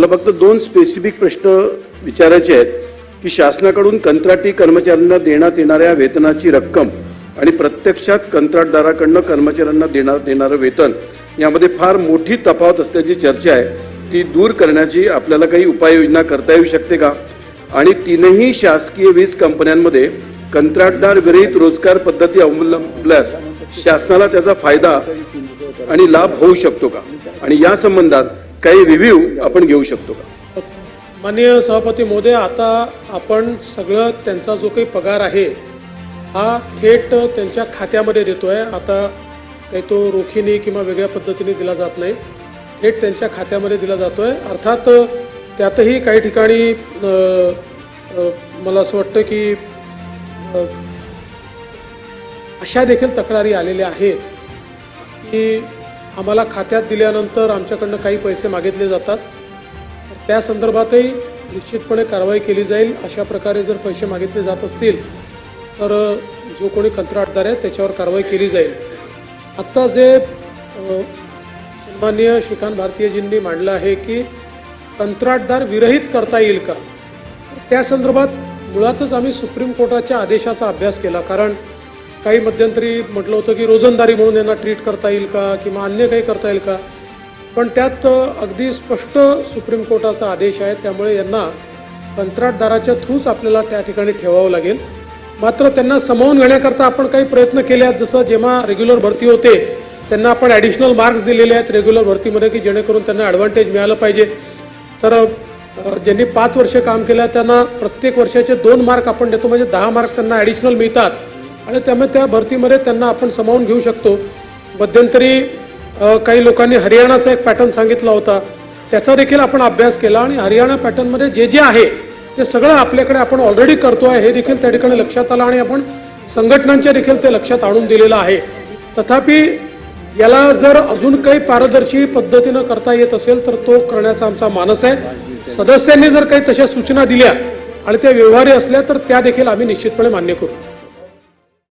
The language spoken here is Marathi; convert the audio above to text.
मला फक्त दोन स्पेसिफिक प्रश्न विचारायचे आहेत की शासनाकडून कंत्राटी कर्मचाऱ्यांना देण्यात येणाऱ्या वेतनाची रक्कम आणि प्रत्यक्षात कंत्राटदाराकडनं कर्मचाऱ्यांना देण्यात येणारं वेतन यामध्ये फार मोठी तफावत असल्याची चर्चा आहे. ती दूर करण्याची आपल्याला काही उपाययोजना करता येऊ शकते का? आणि तीनही शासकीय वीज कंपन्यांमध्ये कंत्राटदार विरहित रोजगार पद्धती अवलंबल्यास शासनाला त्याचा फायदा आणि लाभ होऊ शकतो का? आणि या संबंधात काही रिव्ह्यू आपण घेऊ शकतो का? माननीय सभापती महोदय आता आपण सगळं त्यांचा जो काही पगार आहे हा थेट त्यांच्या खात्यामध्ये देतो आहे आता काही तो रोखीने किंवा वेगळ्या पद्धतीने दिला जात नाही. थेट त्यांच्या खात्यामध्ये दिला जातो आहे अर्थात त्यातही काही ठिकाणी मला असं वाटतं की अशा देखील तक्रारी आलेल्या आहेत की आम्हाला खात्यात दिल्यानंतर आमच्याकडनं काही पैसे मागितले जातात. त्या संदर्भातही निश्चितपणे कारवाई केली जाईल. अशा प्रकारे जर पैसे मागितले जात असतील तर जो कोणी कंत्राटदार आहे त्याच्यावर कारवाई केली जाईल. आत्ता जे अ, सन्माननीय श्रीकांत भारतीयजींनी मांडलं आहे की कंत्राटदार विरहित करता येईल का? त्या संदर्भात मुळातच आम्ही सुप्रीम कोर्टाच्या आदेशाचा अभ्यास केला. कारण काही मध्यंतरी म्हटलं होतं की रोजंदारी म्हणून यांना ट्रीट करता येईल का किंवा अन्य काही करता येईल का? पण त्यात अगदी स्पष्ट सुप्रीम कोर्टाचा आदेश आहे त्यामुळे यांना कंत्राटदाराच्या थ्रूच आपल्याला त्या ठिकाणी ठेवावं लागेल. मात्र त्यांना समावून घेण्याकरता आपण काही प्रयत्न केले आहेत जसं जेव्हा रेग्युलर भरती होते त्यांना आपण ॲडिशनल मार्क्स दिलेले आहेत रेग्युलर भरतीमध्ये की जेणेकरून त्यांना ॲडव्हान्टेज मिळालं पाहिजे. तर ज्यांनी पाच वर्ष काम केलं त्यांना प्रत्येक वर्षाचे दोन मार्क आपण देतो म्हणजे दहा मार्क त्यांना ॲडिशनल मिळतात. आणि त्यामुळे त्या भरतीमध्ये त्यांना आपण समावून घेऊ शकतो. मध्यंतरी काही लोकांनी हरियाणाचा एक पॅटर्न सांगितला होता. त्याचा देखील आपण अभ्यास केला आणि हरियाणा पॅटर्नमध्ये जे जे आहे ते सगळं आपल्याकडे आपण ऑलरेडी करतो आहे हे देखील त्या ठिकाणी लक्षात आलं आणि आपण संघटनांच्या देखील ते लक्षात आणून दिलेलं आहे. तथापि याला जर अजून काही पारदर्शी पद्धतीनं करता येत असेल तर तो करण्याचा आमचा मानस आहे. सदस्यांनी जर काही तशा सूचना दिल्या आणि त्या व्यवहारी असल्या तर त्या देखील आम्ही निश्चितपणे मान्य करू.